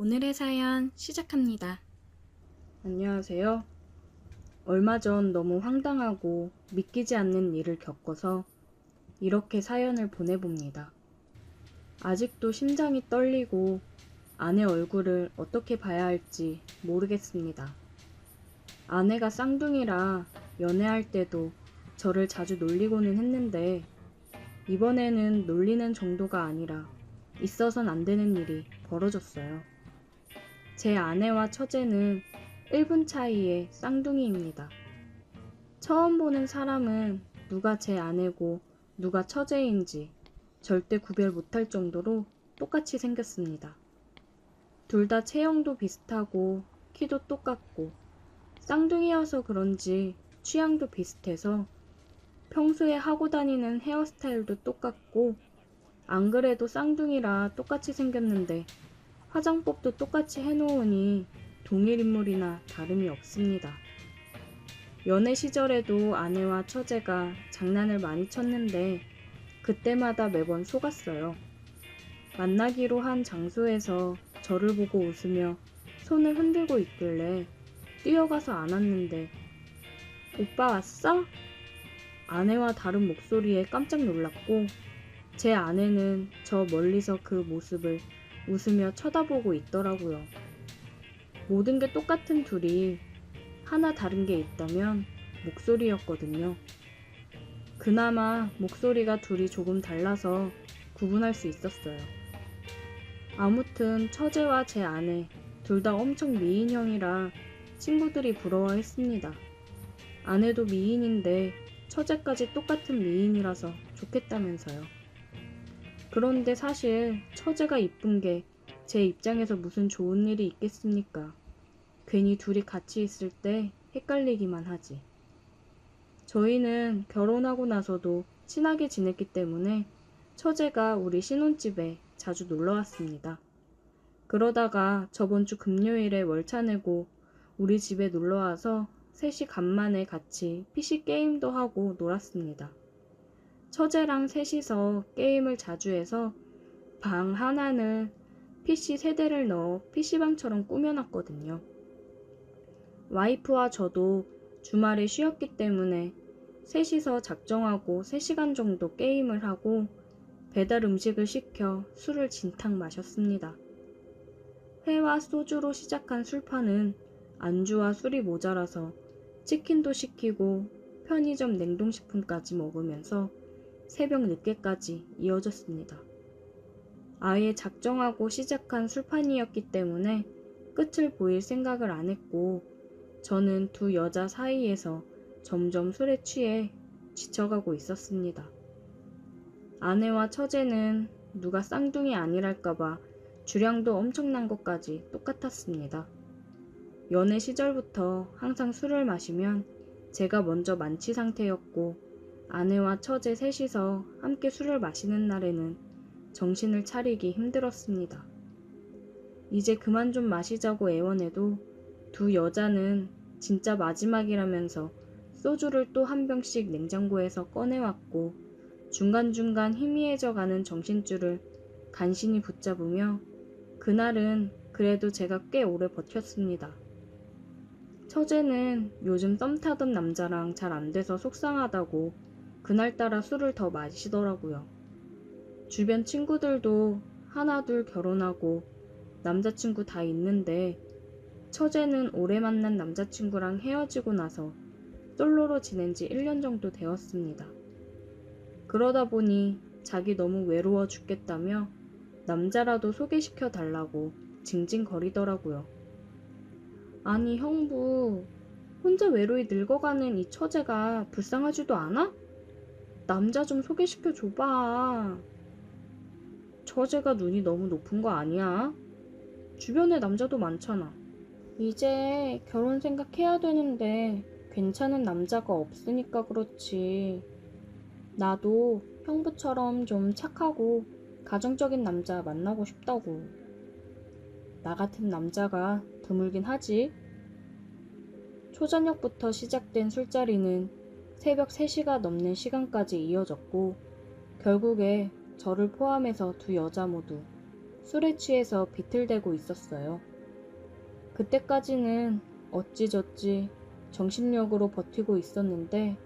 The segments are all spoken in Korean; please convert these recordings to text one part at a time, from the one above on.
오늘의 사연 시작합니다. 안녕하세요. 얼마 전 너무 황당하고 믿기지 않는 일을 겪어서 이렇게 사연을 보내봅니다. 아직도 심장이 떨리고 아내 얼굴을 어떻게 봐야 할지 모르겠습니다. 아내가 쌍둥이라 연애할 때도 저를 자주 놀리고는 했는데 이번에는 놀리는 정도가 아니라 있어선 안 되는 일이 벌어졌어요. 제 아내와 처제는 1분 차이의 쌍둥이입니다. 처음 보는 사람은 누가 제 아내고 누가 처제인지 절대 구별 못할 정도로 똑같이 생겼습니다. 둘 다 체형도 비슷하고 키도 똑같고 쌍둥이여서 그런지 취향도 비슷해서 평소에 하고 다니는 헤어스타일도 똑같고 안 그래도 쌍둥이라 똑같이 생겼는데 화장법도 똑같이 해놓으니 동일 인물이나 다름이 없습니다. 연애 시절에도 아내와 처제가 장난을 많이 쳤는데 그때마다 매번 속았어요. 만나기로 한 장소에서 저를 보고 웃으며 손을 흔들고 있길래 뛰어가서 안았는데 오빠 왔어? 아내와 다른 목소리에 깜짝 놀랐고 제 아내는 저 멀리서 그 모습을 웃으며 쳐다보고 있더라고요. 모든 게 똑같은 둘이 하나 다른 게 있다면 목소리였거든요. 그나마 목소리가 둘이 조금 달라서 구분할 수 있었어요. 아무튼 처제와 제 아내 둘 다 엄청 미인형이라 친구들이 부러워했습니다. 아내도 미인인데 처제까지 똑같은 미인이라서 좋겠다면서요. 그런데 사실 처제가 이쁜 게 제 입장에서 무슨 좋은 일이 있겠습니까? 괜히 둘이 같이 있을 때 헷갈리기만 하지. 저희는 결혼하고 나서도 친하게 지냈기 때문에 처제가 우리 신혼집에 자주 놀러 왔습니다. 그러다가 저번 주 금요일에 월차 내고 우리 집에 놀러 와서 셋이 간만에 같이 PC 게임도 하고 놀았습니다. 처제랑 셋이서 게임을 자주 해서 방 하나는 PC 세대를 넣어 PC방처럼 꾸며놨거든요. 와이프와 저도 주말에 쉬었기 때문에 셋이서 작정하고 3시간 정도 게임을 하고 배달 음식을 시켜 술을 진탕 마셨습니다. 회와 소주로 시작한 술판은 안주와 술이 모자라서 치킨도 시키고 편의점 냉동식품까지 먹으면서 새벽 늦게까지 이어졌습니다. 아예 작정하고 시작한 술판이었기 때문에 끝을 보일 생각을 안 했고 저는 두 여자 사이에서 점점 술에 취해 지쳐가고 있었습니다. 아내와 처제는 누가 쌍둥이 아니랄까봐 주량도 엄청난 것까지 똑같았습니다. 연애 시절부터 항상 술을 마시면 제가 먼저 만취 상태였고 아내와 처제 셋이서 함께 술을 마시는 날에는 정신을 차리기 힘들었습니다. 이제 그만 좀 마시자고 애원해도 두 여자는 진짜 마지막이라면서 소주를 또 한 병씩 냉장고에서 꺼내왔고 중간중간 희미해져 가는 정신줄을 간신히 붙잡으며 그날은 그래도 제가 꽤 오래 버텼습니다. 처제는 요즘 썸 타던 남자랑 잘 안 돼서 속상하다고 그날따라 술을 더 마시더라고요. 주변 친구들도 하나둘 결혼하고 남자친구 다 있는데 처제는 오래 만난 남자친구랑 헤어지고 나서 솔로로 지낸 지 1년 정도 되었습니다. 그러다 보니 자기 너무 외로워 죽겠다며 남자라도 소개시켜 달라고 징징거리더라고요. 아니 형부 혼자 외로이 늙어가는 이 처제가 불쌍하지도 않아? 남자 좀 소개시켜 줘봐. 처제가 눈이 너무 높은 거 아니야? 주변에 남자도 많잖아. 이제 결혼 생각해야 되는데 괜찮은 남자가 없으니까 그렇지. 나도 형부처럼 좀 착하고 가정적인 남자 만나고 싶다고. 나 같은 남자가 드물긴 하지. 초저녁부터 시작된 술자리는 새벽 3시가 넘는 시간까지 이어졌고, 결국에 저를 포함해서 두 여자 모두 술에 취해서 비틀대고 있었어요. 그때까지는 어찌저찌 정신력으로 버티고 있었는데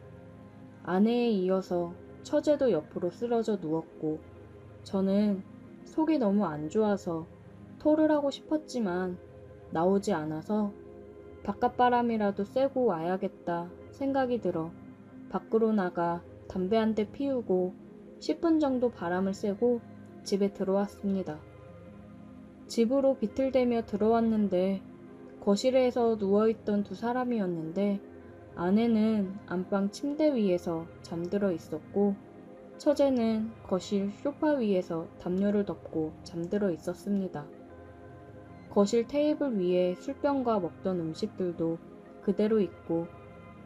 아내에 이어서 처제도 옆으로 쓰러져 누웠고 저는 속이 너무 안 좋아서 토를 하고 싶었지만 나오지 않아서 바깥바람이라도 쐬고 와야겠다 생각이 들어 밖으로 나가 담배 한 대 피우고 10분 정도 바람을 쐬고 집에 들어왔습니다. 집으로 비틀대며 들어왔는데 거실에서 누워있던 두 사람이었는데 아내는 안방 침대 위에서 잠들어 있었고 처제는 거실 소파 위에서 담요를 덮고 잠들어 있었습니다. 거실 테이블 위에 술병과 먹던 음식들도 그대로 있고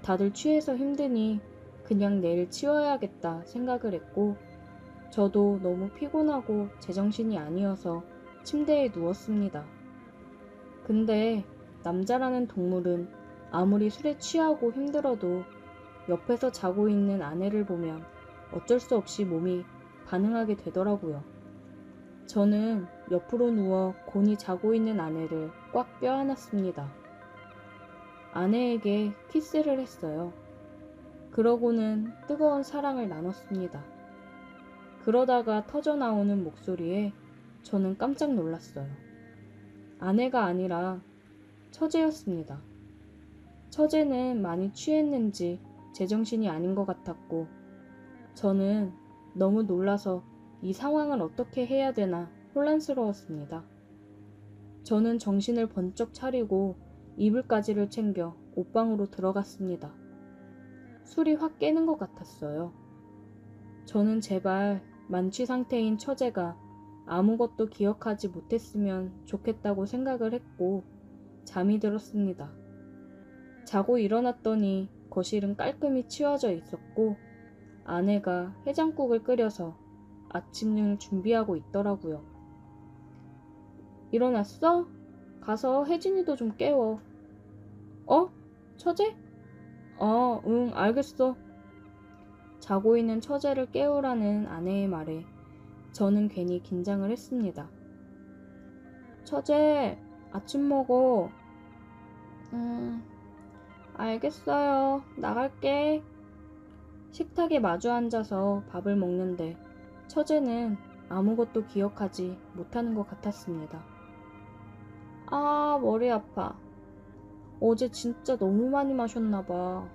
다들 취해서 힘드니 그냥 내일 치워야겠다 생각을 했고 저도 너무 피곤하고 제정신이 아니어서 침대에 누웠습니다. 근데 남자라는 동물은 아무리 술에 취하고 힘들어도 옆에서 자고 있는 아내를 보면 어쩔 수 없이 몸이 반응하게 되더라고요. 저는 옆으로 누워 곤히 자고 있는 아내를 꽉 껴안았습니다. 아내에게 키스를 했어요. 그러고는 뜨거운 사랑을 나눴습니다. 그러다가 터져 나오는 목소리에 저는 깜짝 놀랐어요. 아내가 아니라 처제였습니다. 처제는 많이 취했는지 제정신이 아닌 것 같았고, 저는 너무 놀라서 이 상황을 어떻게 해야 되나 혼란스러웠습니다. 저는 정신을 번쩍 차리고 이불까지를 챙겨 옷방으로 들어갔습니다. 술이 확 깨는 것 같았어요. 저는 제발 만취 상태인 처제가 아무것도 기억하지 못했으면 좋겠다고 생각을 했고 잠이 들었습니다. 자고 일어났더니 거실은 깔끔히 치워져 있었고 아내가 해장국을 끓여서 아침을 준비하고 있더라고요. 일어났어? 가서 혜진이도 좀 깨워. 어? 처제? 어, 응, 알겠어. 자고 있는 처제를 깨우라는 아내의 말에 저는 괜히 긴장을 했습니다. 처제, 아침 먹어. 음, 알겠어요. 나갈게. 식탁에 마주 앉아서 밥을 먹는데 처제는 아무것도 기억하지 못하는 것 같았습니다. 아, 머리 아파. 어제 진짜 너무 많이 마셨나봐.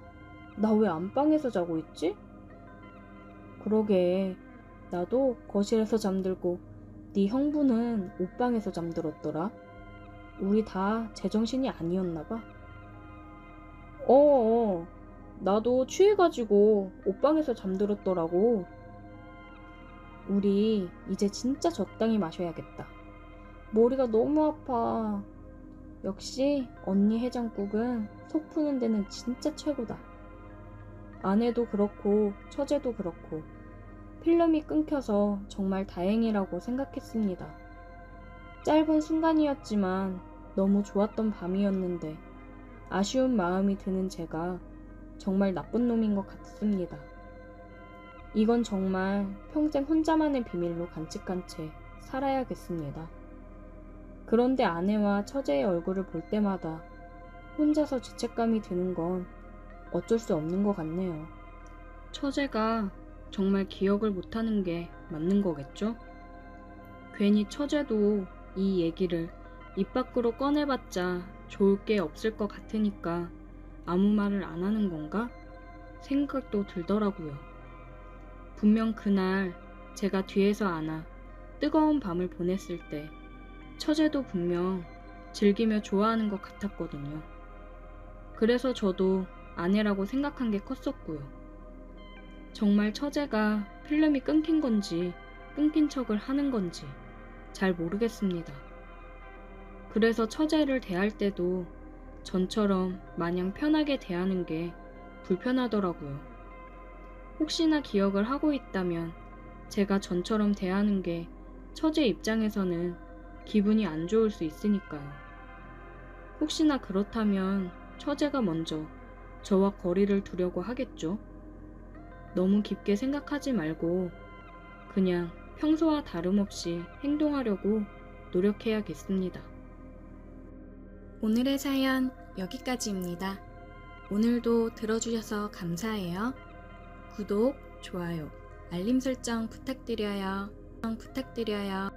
나 왜 안방에서 자고 있지? 그러게, 나도 거실에서 잠들고 네 형부는 옷방에서 잠들었더라. 우리 다 제정신이 아니었나봐. 어어, 나도 취해가지고 옷방에서 잠들었더라고. 우리 이제 진짜 적당히 마셔야겠다. 머리가 너무 아파. 역시 언니 해장국은 속 푸는 데는 진짜 최고다. 아내도 그렇고 처제도 그렇고 필름이 끊겨서 정말 다행이라고 생각했습니다. 짧은 순간이었지만 너무 좋았던 밤이었는데 아쉬운 마음이 드는 제가 정말 나쁜 놈인 것 같습니다. 이건 정말 평생 혼자만의 비밀로 간직한 채 살아야겠습니다. 그런데 아내와 처제의 얼굴을 볼 때마다 혼자서 죄책감이 드는 건 어쩔 수 없는 것 같네요. 처제가 정말 기억을 못하는 게 맞는 거겠죠? 괜히 처제도 이 얘기를 입 밖으로 꺼내봤자 좋을 게 없을 것 같으니까 아무 말을 안 하는 건가? 생각도 들더라고요. 분명 그날 제가 뒤에서 안아 뜨거운 밤을 보냈을 때 처제도 분명 즐기며 좋아하는 것 같았거든요. 그래서 저도 아내라고 생각한 게 컸었고요. 정말 처제가 필름이 끊긴 건지 끊긴 척을 하는 건지 잘 모르겠습니다. 그래서 처제를 대할 때도 전처럼 마냥 편하게 대하는 게 불편하더라고요. 혹시나 기억을 하고 있다면 제가 전처럼 대하는 게 처제 입장에서는 기분이 안 좋을 수 있으니까요. 혹시나 그렇다면 처제가 먼저 저와 거리를 두려고 하겠죠. 너무 깊게 생각하지 말고 그냥 평소와 다름없이 행동하려고 노력해야겠습니다. 오늘의 사연 여기까지입니다. 오늘도 들어주셔서 감사해요. 구독, 좋아요, 알림 설정 부탁드려요. 부탁드려요.